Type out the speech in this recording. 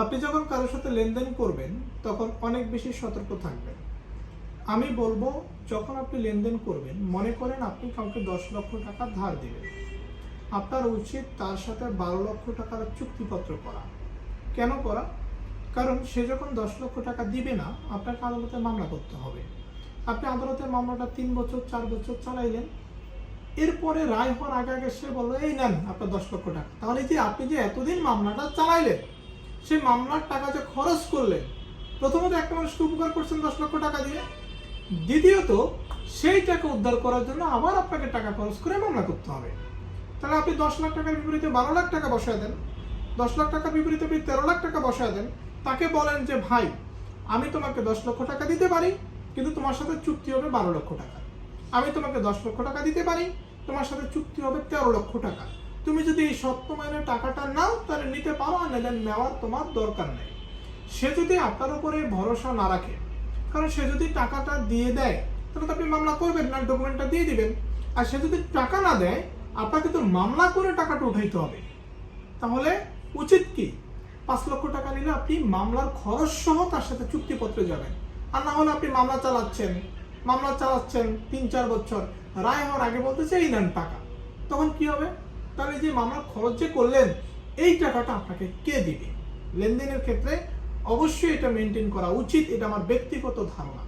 আপনি যখন কারোর সাথে লেনদেন করবেন, তখন অনেক বেশি সতর্ক থাকবেন। আমি বলব, যখন আপনি লেনদেন করবেন, মনে করেন আপনি কাউকে দশ লক্ষ টাকা ধার দেবেন আপনার উচিত তার সাথে বারো লক্ষ টাকার চুক্তিপত্র করা। কেন করা? কারণ সে যখন দশ লক্ষ টাকা দিবে না, আপনাকে আদালতে মামলা করতে হবে। আপনি আদালতে মামলাটা তিন বছর, চার বছর চালাইলেন। এরপরে রায় হওয়ার আগে আগে সে বলল, এই নেন আপনার দশ লক্ষ টাকা। তাহলে যে আপনি যে এতদিন মামলাটা চালাইলেন? সেই মামলার টাকা যে খরচ করলেন প্রথমত একটা মানুষকে উপকার করছেন দশ লক্ষ টাকা দিয়ে? দ্বিতীয়ত, সেই টাকা উদ্ধার করার জন্য আবার আপনাকে টাকা খরচ করে মামলা করতে হবে। তাহলে আপনি দশ লাখ টাকার বিপরীতে বারো লাখ টাকা বসায় দেন। দশ লাখ টাকার বিপরীতে আপনি তেরো লাখ টাকা বসায় দেন। তাকে বলেন যে, ভাই, আমি তোমাকে দশ লক্ষ টাকা দিতে পারি, কিন্তু তোমার সাথে চুক্তি হবে বারো লক্ষ টাকা। আমি তোমাকে দশ লক্ষ টাকা দিতে পারি, তোমার সাথে চুক্তি হবে তেরো লক্ষ টাকা। তুমি যদি এই সত্য মাইনের টাকাটা নাও, তাহলে নিতে পারো আর নিলে নেওয়ার তোমার দরকার নেই। সে যদি আপনার উপরে ভরসা না রাখে, কারণ সে যদি টাকাটা দিয়ে দেয়, তাহলে তো আপনি মামলা করবেন, না ডকুমেন্টটা দিয়ে দিবেন। আর সে যদি টাকা না দেয়, আপনাকে তো মামলা করে টাকাটা উঠাইতে হবে। তাহলে উচিত কি? পাঁচ লক্ষ টাকা নিলে আপনি মামলার খরচ সহ তার সাথে চুক্তিপত্রে যাবেন। আর না হলে আপনি মামলা চালাচ্ছেন মামলা চালাচ্ছেন তিন চার বছর, রায় হওয়ার আগে বলতেছে এই নেন টাকা। তখন কি হবে? তাহলে যে মামলার খরচ যে করলেন, এই টাকাটা আপনাকে কে দিবে? লেনদেনের ক্ষেত্রে অবশ্যই এটা মেনটেন করা উচিত, এটা আমার ব্যক্তিগত ধারণা।